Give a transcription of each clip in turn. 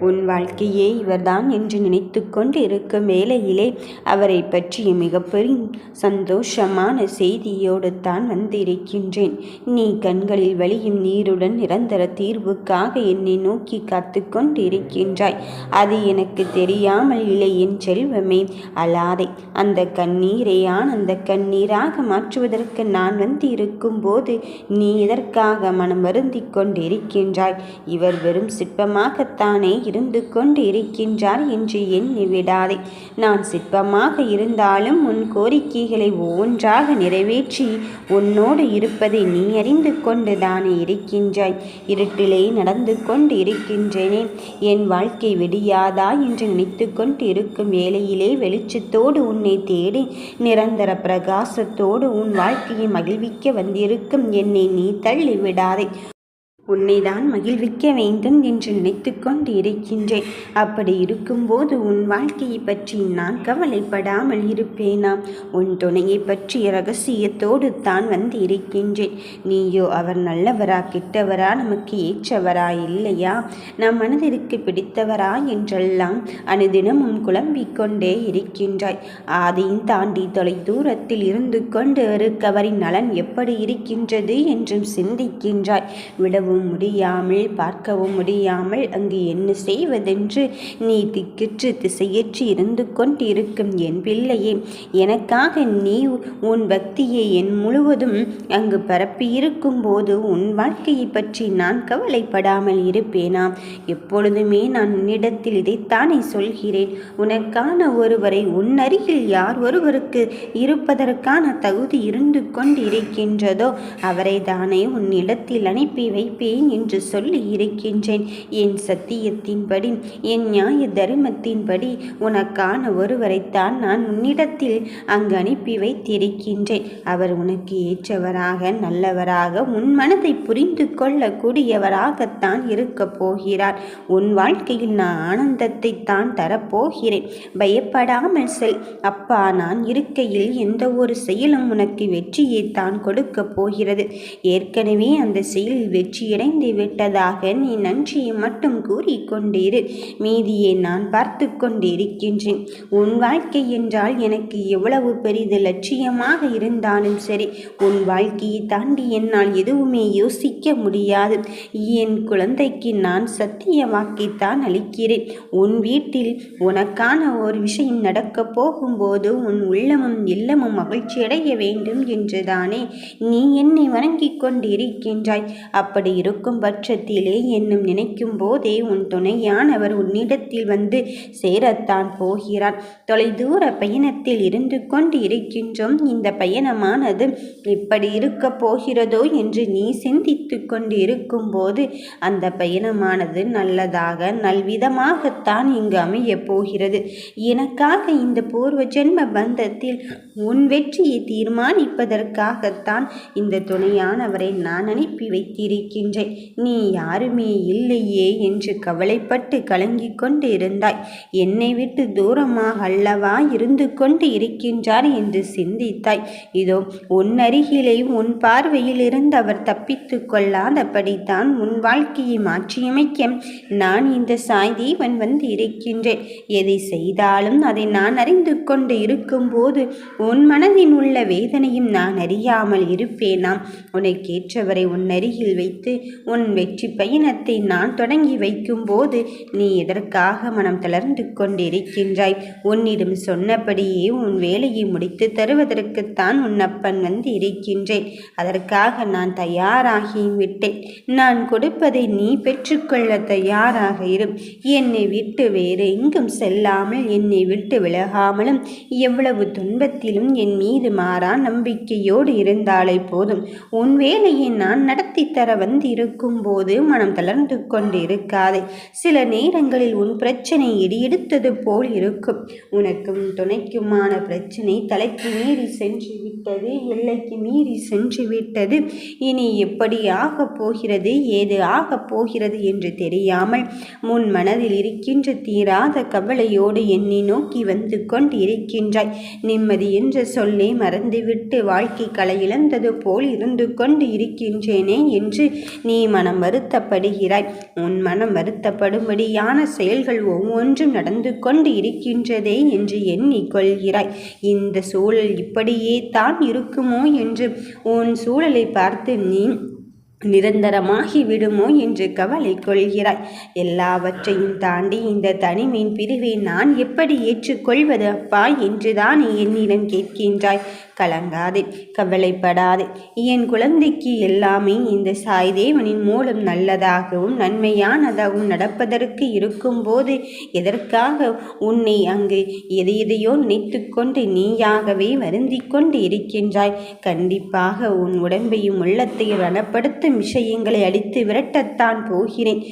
உன் வாழ்க்கையே இவர்தான் என்று நினைத்து கொண்டு இருக்கும் வேளையிலே அவரை பற்றிய மிகப்பெரிய சந்தோஷமான செய்தியோடு தான் வந்திருக்கின்றேன். நீ கண்களில் வழியும் நீருடன் நிரந்தர தீர்வுக்காக என்னை நோக்கி காத்து கொண்டிருக்கின்றாய். அது எனக்கு தெரியாமல் இல்லை என் செல்வமே. அலாதை அந்த கண்ணீரை ஆனந்த கண்ணீராக மாற்றுவதற்கு நான் வந்து இருக்கும்போது நீ இதற்காக மனம் வருந்திக் கொண்டிருக்கின்றாய்? இவர் வெறும் சிற்பமாகத்தானே இருந்து கொண்டு இருக்கின்றார் என்று எண்ணி விடாதே நான் சிற்பமாக இருந்தாலும் உன் கோரிக்கைகளை ஒவ்வொன்றாக நிறைவேற்றி உன்னோடு இருப்பதை நீ அறிந்து கொண்டு தானே இருக்கின்றாய். இருட்டிலே நடந்து கொண்டு இருக்கின்றேனே என் வாழ்க்கை விடியாதா என்று நினைத்து கொண்டு இருக்கும் வேளையிலே வெளிச்சத்தோடு உன்னை தேடி நிரந்தர பிரகாசத்தோடு உன் வாழ்க்கையை மகிழ்விக்க வந்திருக்கும் என்னை நீ தள்ளிவிடாதே. உன்னைதான் மகிழ்விக்க வேண்டும் என்று நினைத்து கொண்டு இருக்கின்றேன் அப்படி இருக்கும்போது உன் வாழ்க்கையை பற்றி நான் கவலைப்படாமல் இருப்பேனா உன் துணையை பற்றிய ரகசியத்தோடு தான் வந்து இருக்கின்றேன் நீயோ அவர் நல்லவரா கெட்டவரா நமக்கு ஏற்றவரா இல்லையா? நம் மனதிற்கு பிடித்தவரா என்றெல்லாம் அனுதினமும் குழம்பிக் கொண்டே இருக்கின்றாய். ஆதையும் தாண்டி தொலை தூரத்தில் இருந்து கொண்டு இருக்கவரின் நலன் எப்படி இருக்கின்றது என்றும் சிந்திக்கின்றாய். விடவும் பார்க்கவும் முடியாமல் பார்க்கவும் முடியாமல் அங்கு என்ன செய்வதென்று நீ திக்கிற்று திசையற்று இருந்து கொண்டிருக்கும் என் பிள்ளையே. எனக்காக நீ உன் பக்தியை என் முழுவதும் அங்கு பரப்பியிருக்கும் போது உன் வாழ்க்கையை பற்றி நான் கவலைப்படாமல் இருப்பேனா? எப்பொழுதுமே நான் உன்னிடத்தில் இதைத்தானே சொல்கிறேன். உனக்கான ஒருவரை உன் அருகில் யார் ஒருவருக்கு இருப்பதற்கான தகுதி இருந்து கொண்டிருக்கின்றதோ அவரை தானே உன்னிடத்தில் அனுப்பி வைப்பேன் என்று சொல்லி இருக்கின்றேன். என் சத்தியத்தின்படி என் நியாய தர்மத்தின்படி உனக்கான ஒருவரைத்தான் நான் உன்னிடத்தில் அங்கு அனுப்பி வைத்திருக்கின்றேன். அவர் உனக்கு ஏற்றவராக நல்லவராக உன் மனதை புரிந்து கொள்ளக்கூடியவராகத்தான் இருக்கப் போகிறார். உன் வாழ்க்கையில் நான் ஆனந்தத்தை தான் தரப்போகிறேன். பயப்படாமல் செல். அப்பா நான் இருக்கையில் எந்த ஒரு செயலும் உனக்கு வெற்றியை தான் கொடுக்க போகிறது. ஏற்கனவே அந்த செயலில் வெற்றி கிடைந்து விட்டதாக நீ நன்றியை மட்டும் கூறிக்கொண்டிரு மீதியை நான் பார்த்து கொண்டிருக்கின்றேன். உன் வாழ்க்கை என்றால் எனக்கு எவ்வளவு பெரிது லட்சியமாக இருந்தாலும் சரி உன் வாழ்க்கையை தாண்டி என்னால் எதுவுமே யோசிக்க முடியாது. என் குழந்தைக்கு நான் சத்திய வாக்கைத்தான் அளிக்கிறேன். உன் வீட்டில் உனக்கான ஒரு விஷயம் நடக்கப் போகும்போது உன் உள்ளமும் இல்லமும் மகிழ்ச்சியடைய வேண்டும் என்றுதானே நீ என்னை வணங்கிக் கொண்டிருக்கின்றாய். அப்படி இருக்கும் பட்சத்திலே என்னும் நினைக்கும் போதே உன் துணையானவர் உன்னிடத்தில் வந்து சேரத்தான் போகிறார். தொலைதூர பயணத்தில் இருந்து கொண்டு இருக்கின்றோம். இந்த பயணமானது இப்படி இருக்கப் போகிறதோ என்று நீ சிந்தித்து கொண்டு இருக்கும்போது அந்த பயணமானது நல்லதாக நல்விதமாகத்தான் இங்கு அமையப் போகிறது. எனக்காக இந்த பூர்வ ஜென்ம பந்தத்தில் உன் வெற்றியை தீர்மானிப்பதற்காகத்தான் இந்த துணையானவரை நான் அனுப்பி வைத்திருக்கின்றேன். நீ யாருமே இல்லையே என்று கவலைப்பட்டு கலங்கிக் கொண்டு இருந்தாய் என்னை விட்டு தூரமாக அல்லவா இருந்து கொண்டு இருக்கின்றார் என்று சிந்தித்தாய். இதோ உன்னருகிலே உன் பார்வையில் இருந்து அவர் தப்பித்து கொள்ளாதபடித்தான் உன் வாழ்க்கையை மாற்றியமைக்க நான் இந்த சாய் தேவன் வந்து இருக்கின்றேன். எதை செய்தாலும் அதை நான் அறிந்து கொண்டு இருக்கும்போது உன் மனதில் உள்ள வேதனையும் நான் அறியாமல் இருப்பேனாம். உனக்கேற்றவரை உன் அருகில் வைத்து உன் வெற்றி பயணத்தை நான் தொடங்கி வைக்கும்போது நீ எதற்காக மனம் தளர்ந்து கொண்டிருக்கின்றாய்? உன்னிடம் சொன்னபடியே உன் வேலையை முடித்து தருவதற்குத்தான் உன் அப்பன் வந்து இருக்கின்றேன் அதற்காக நான் தயாராகி விட்டேன். நான் கொடுப்பதை நீ பெற்றுக்கொள்ள தயாராக இரு என்னை விட்டு வேறு எங்கும் செல்லாமல் என்னை விட்டு விலகாமலும் எவ்வளவு துன்பத்திலும் என் மீது மாறா நம்பிக்கையோடு இருந்தாலே போதும். உன் வேலையை நான் நடத்தி தர வந்து இருக்கும்போது மனம் தளர்ந்து கொண்டு இருக்காதே சில நேரங்களில் உன் பிரச்சனை இடியெடுத்தது போல் இருக்கும். உனக்கும் துணைக்குமான பிரச்சனை தலைக்கு மீறி சென்று விட்டது எல்லைக்கு மீறி சென்று விட்டது. இனி எப்படி ஆகப் போகிறது ஏது ஆகப் போகிறது என்று தெரியாமல் முன் மனதில் இருக்கின்ற தீராத கவலையோடு என்னை நோக்கி வந்து கொண்டு இருக்கின்றாய் நிம்மதி என்ற சொல்லை மறந்துவிட்டு வாழ்க்கை களை இழந்தது போல் இருந்து கொண்டு இருக்கின்றேனே என்று நீ மனம் வருத்தப்படுகிறாய். உன் மனம் வருத்தப்படும்படியான செயல்கள் ஒவ்வொன்றும் நடந்து கொண்டு இருக்கின்றதே என்று எண்ணிக்கொள்கிறாய். இந்த சூழல் இப்படியே தான் இருக்குமோ என்று உன் சூழலை பார்த்து நீ நிரந்தரமாகி விடுமோ என்று கவலை கொள்கிறாய். எல்லாவற்றையும் தாண்டி இந்த தனிமையின் பிரிவை நான் எப்படி ஏற்றுக்கொள்வது அப்பா என்றுதான் என்னிடம் கேட்கின்றாய். கலங்காதே கவலைப்படாதே. என் குழந்தைக்கு எல்லாமே இந்த சாய்தேவனின் மூலம் நல்லதாகவும் நன்மையானதாகவும் நடப்பதற்கு இருக்கும்போது எதற்காக உன்னை அங்கு எதை எதையோ நினைத்து கொண்டு நீயாகவே வருந்தி கொண்டு இருக்கின்றாய். கண்டிப்பாக உன் உடம்பையும் உள்ளத்தையும் ரணப்படுத்த விஷயங்களை அடித்து விரட்டத்தான் போகிறேன்.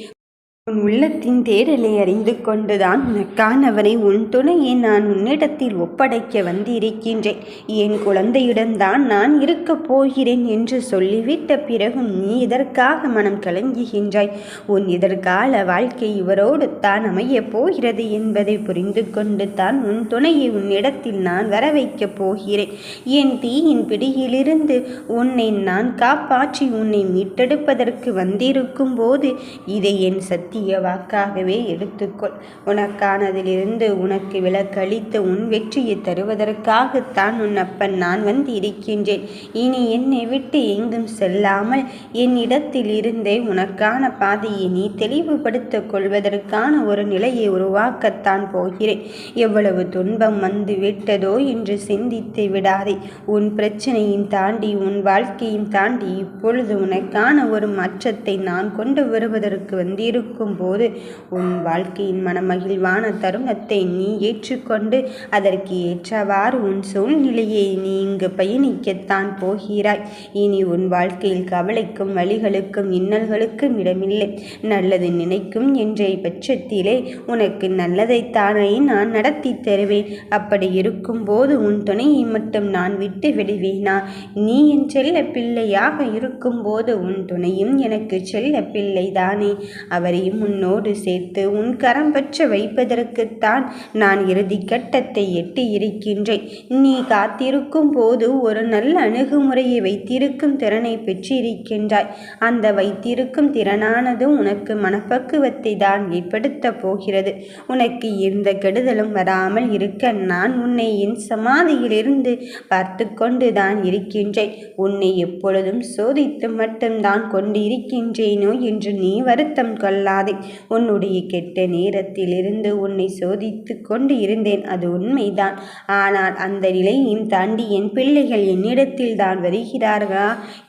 உன் உள்ளத்தின் தேடலை அறிந்து கொண்டுதான் உனக்கானவரை உன் துணையை நான் உன்னிடத்தில் ஒப்படைக்க வந்திருக்கின்றேன். என் குழந்தையுடன்தான் நான் இருக்கப் போகிறேன் என்று சொல்லிவிட்ட பிறகும் நீ இதற்காக மனம் கலங்குகின்றாய்? உன் எதிர்கால வாழ்க்கை இவரோடு தான் அமையப் போகிறது என்பதை புரிந்து கொண்டு தான் உன் துணையை உன்னிடத்தில் நான் வர வைக்கப் போகிறேன். என் தீயின் பிடியிலிருந்து உன்னை நான் காப்பாற்றி உன்னை மீட்டெடுப்பதற்கு வந்திருக்கும் போது இதை என் சத்திய சத்திய வாக்காகவே எடுத்துக்கொள். உனக்கானதிலிருந்து உனக்கு விலக்களித்து உன் வெற்றியை தருவதற்காகத்தான் உன் அப்பன் நான் வந்து இருக்கின்றேன் இனி என்னை விட்டு எங்கும் செல்லாமல் என்னிடத்தில் இருந்தே உனக்கான பாதையை நீ தெளிவுபடுத்திக் கொள்வதற்கான ஒரு நிலையை உருவாக்கத்தான் போகிறேன். எவ்வளவு துன்பம் வந்து விட்டதோ என்று சிந்தித்து விடாதே. உன் பிரச்சனையும் தாண்டி உன் வாழ்க்கையும் தாண்டி இப்பொழுது உனக்கான ஒரு மாற்றத்தை நான் கொண்டு வருவதற்கு வந்திருக்கும் போது உன் வாழ்க்கையின் மனமகிழ்வான தருணத்தை நீ ஏற்றுக்கொண்டு அதற்கு ஏற்றவாறு உன் சூழ்நிலையை நீ இங்கு பயணிக்கத்தான் போகிறாய். இனி உன் வாழ்க்கையில் கவலைக்கும் வழிகளுக்கும் இன்னல்களுக்கும் இடமில்லை. நல்லது நினைக்கும் என்ற பட்சத்திலே உனக்கு நல்லதைத்தானே நான் நடத்தி தருவேன். அப்படி இருக்கும்போது உன் துணையை மட்டும் நான் விட்டு விடுவேனா? நீ என் செல்ல பிள்ளையாக இருக்கும்போது உன் துணையும் எனக்கு செல்ல பிள்ளைதானே. அவரையும் உன்னோடு சேர்த்து உன் கரம் பற்ற வைப்பதற்குத்தான் நான் இறுதி கட்டத்தை எட்டி இருக்கின்றேன். நீ காத்திருக்கும் போது ஒரு நல்ல அணுகுமுறையை வைத்திருக்கும் திறனை பெற்றிருக்கின்றாய். அந்த வைத்திருக்கும் திறனானது உனக்கு மனப்பக்குவத்தை தான் ஏற்படுத்த போகிறது. உனக்கு எந்த கெடுதலும் வராமல் இருக்க நான் உன்னை என் சமாதியிலிருந்து பார்த்து கொண்டு தான் இருக்கின்றேன். உன்னை எப்பொழுதும் சோதித்து மட்டும்தான் கொண்டு இருக்கின்றேனோ என்று நீ வருத்தம் கொள்ளா சொல்லாதே. உன்னுடைய கெட்ட நேரத்திலிருந்து உன்னை சோதித்து கொண்டு இருந்தேன். அது உண்மைதான். ஆனால் அந்த நிலையையும் தாண்டி என் பிள்ளைகள் என்னிடத்தில் தான் வருகிறார்களா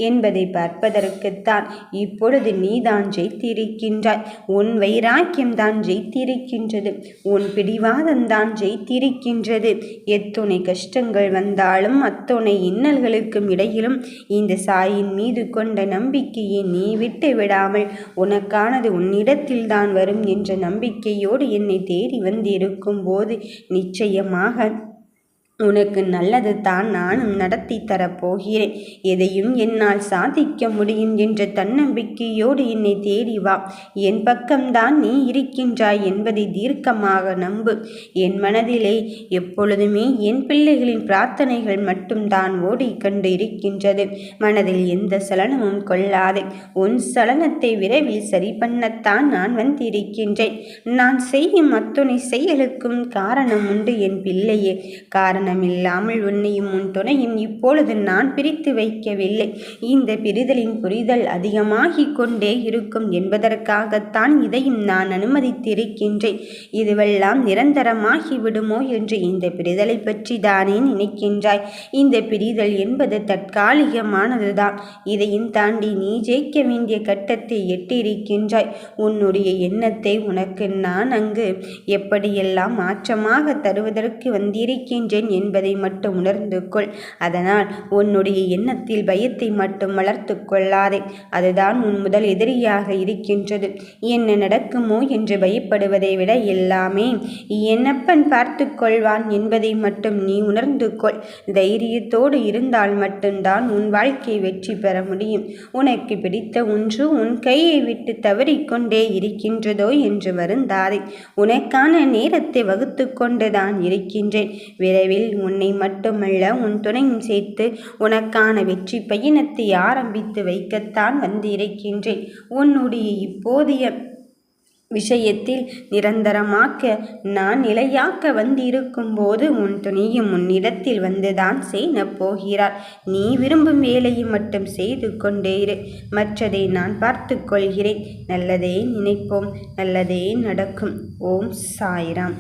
என்பதை பார்ப்பதற்குத்தான் இப்பொழுது நீதான் ஜெயித்திருக்கின்றாய். உன் வைராக்கியம் தான் ஜெயித்திருக்கின்றது. உன் பிடிவாதம் தான் ஜெயித்திருக்கின்றது. எத்துணை கஷ்டங்கள் வந்தாலும் அத்துணை இன்னல்களுக்கும் இடையிலும் இந்த சாயின் மீது கொண்ட நம்பிக்கையை நீ விட்டு விடாமல் உனக்கானது உன்னிடத்தில் தான் வரும் என்ற நம்பிக்கையோடு என்னை தேடி வந்திருக்கும் போது நிச்சயமாக உனக்கு நல்லது தான் நானும் நடத்தி தரப்போகிறேன் எதையும் என்னால் சாதிக்க முடியும் என்ற தன்னம்பிக்கையோடு என்னை தேடி வா. என் பக்கம்தான் நீ இருக்கின்றாய் என்பதை தீர்க்கமாக நம்பு. என் மனதிலே எப்பொழுதுமே என் பிள்ளைகளின் பிரார்த்தனைகள் மட்டும்தான் ஓடிக்கொண்டு இருக்கின்றது. மனதில் எந்த சலனமும் கொள்ளாதே. உன் சலனத்தை விரைவில் சரி பண்ணத்தான் நான் வந்திருக்கின்றேன். நான் செய்யும் அத்துணை செயலுக்கும் காரணம் உண்டு என் பிள்ளையே. காரணம் காரணமில்லாமல் உன்னையும் உன் துணையும் இப்பொழுது நான் பிரித்து வைக்கவில்லை. இந்த பிரிதலின் புரிதல் அதிகமாகிக் கொண்டே இருக்கும் என்பதற்காகத்தான் இதையும் நான் அனுமதித்திருக்கின்றேன். இதுவெல்லாம் நிரந்தரமாகி விடுமோ என்று இந்த பிரிதலை பற்றி தானே நினைக்கின்றாய். இந்த பிரிதல் என்பது தற்காலிகமானதுதான். இதையும் தாண்டி நீ ஜெயிக்க வேண்டிய கட்டத்தை எட்டியிருக்கின்றாய். உன்னுடைய எண்ணத்தை உனக்கு நான் அங்கு எப்படியெல்லாம் மாற்றமாக தருவதற்கு வந்திருக்கின்றேன் என்பதை மட்டும் உணர்ந்து கொள். அதனால் உன்னுடைய எண்ணத்தில் பயத்தை மட்டும் வளர்த்து கொள்ளாதே. அதுதான் உன் முதல் எதிரியாக இருக்கின்றது. என்ன நடக்குமோ என்று பயப்படுவதை விட எல்லாமே என்னப்பன் பார்த்து கொள்வான் என்பதை மட்டும் நீ உணர்ந்து கொள். தைரியத்தோடு இருந்தால் மட்டும்தான் உன் வாழ்க்கை வெற்றி பெற முடியும். உனக்கு பிடித்த ஒன்று உன் கையை விட்டு தவறிக்கொண்டே இருக்கின்றதோ என்று வருந்தாதே. உனக்கான நேரத்தை வகுத்து கொண்டுதான் இருக்கின்றேன். விரைவில் செயல்களில் உன்னை மட்டுமல்ல உன் துணையும் சேர்த்து உனக்கான வெற்றி பயணத்தை ஆரம்பித்து வைக்கத்தான் வந்திருக்கின்றேன். உன்னுடைய இப்போதைய விஷயத்தில் நிரந்தரமாக்க நான் நிலையாக்க வந்திருக்கும் போது உன் துணியும் உன்னிடத்தில் வந்துதான் செய்யப் போகிறார். நீ விரும்பும் வேலையை மட்டும் செய்து கொண்டே இரு. மற்றதை நான் பார்த்து கொள்கிறேன். நல்லதே நினைப்போம். நல்லதே நடக்கும். ஓம் சாய்ராம்.